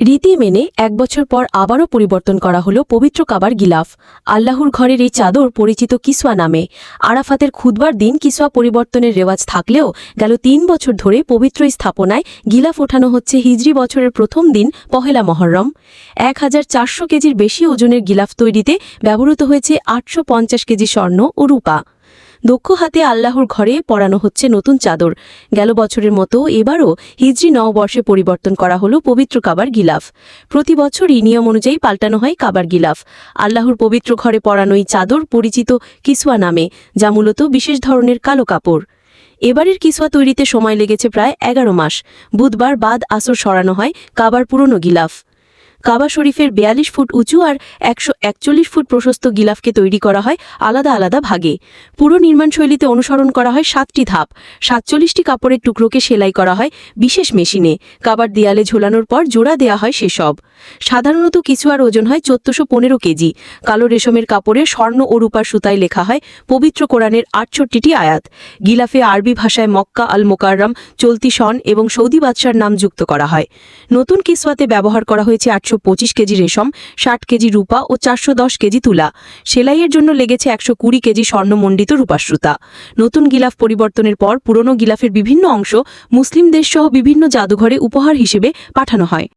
রীতি মেনে এক বছর পর আবারও পরিবর্তন করা হলো পবিত্র কাবার গিলাফ। আল্লাহর ঘরের এই চাদর পরিচিত কিসওয়া নামে। আরাফাতের খুদবার দিন কিসওয়া পরিবর্তনের রেওয়াজ থাকলেও গেল তিন বছর ধরে পবিত্র স্থাপনায় গিলাফ ওঠানো হচ্ছে হিজরি বছরের প্রথম দিন পহেলা মহরম। এক হাজার চারশো কেজির বেশি ওজনের গিলাফ তৈরিতে ব্যবহৃত হয়েছে আটশো পঞ্চাশ কেজি স্বর্ণ ও রূপা। দক্ষ হাতে আল্লাহর ঘরে পরানো হচ্ছে নতুন চাদর। গেল বছরের মতো এবারও হিজরি নববর্ষে পরিবর্তন করা হলো পবিত্র কাবার গিলাফ। প্রতি বছরই নিয়ম অনুযায়ী পাল্টানো হয় কাবার গিলাফ। আল্লাহর পবিত্র ঘরে পরানো এই চাদর পরিচিত কিসওয়া নামে, যা মূলত বিশেষ ধরনের কালো কাপড়। এবারের কিসওয়া তৈরিতে সময় লেগেছে প্রায় এগারো মাস। বুধবার বাদ আসর সরানো হয় কাবার পুরনো গিলাফ। কাবা শরীফের বিয়াল্লিশ ফুট উঁচু আর একশো একচল্লিশ ফুট প্রশস্ত গিলাফকে তৈরি করা হয় আলাদা আলাদা ভাগে। পুরো নির্মাণশৈলীতে অনুসরণ করা হয় সাতটি ধাপ। সাতচল্লিশটি কাপড়ের টুকরোকে সেলাই করা হয় বিশেষ মেশিনে। কাবার দেয়ালে ঝোলানোর পর জোড়া দেয়া হয় সেসব। সাধারণত কিছু আর ওজন হয় চোদ্দশো পনেরো কেজি। কালো রেশমের কাপড়ে স্বর্ণ ও রূপার সুতায় লেখা হয় পবিত্র কোরআনের আটষট্টিটি আয়াত। গিলাফে আরবি ভাষায় মক্কা আল মোকাররম, চলতি সন এবং সৌদি বাদশার নাম যুক্ত করা হয়। নতুন কিসওয়াতে ব্যবহার করা হয়েছে আটশো পঁচিশ কেজি রেশম, ষাট কেজি রূপা ও চারশো দশ কেজি তুলা। সেলাইয়ের জন্য লেগেছে একশো কুড়ি কেজি স্বর্ণমণ্ডিত রূপাশ্রুতা। নতুন গিলাফ পরিবর্তনের পর পুরনো গিলাফের বিভিন্ন অংশ মুসলিম দেশসহ বিভিন্ন জাদুঘরে উপহার হিসেবে পাঠানো হয়।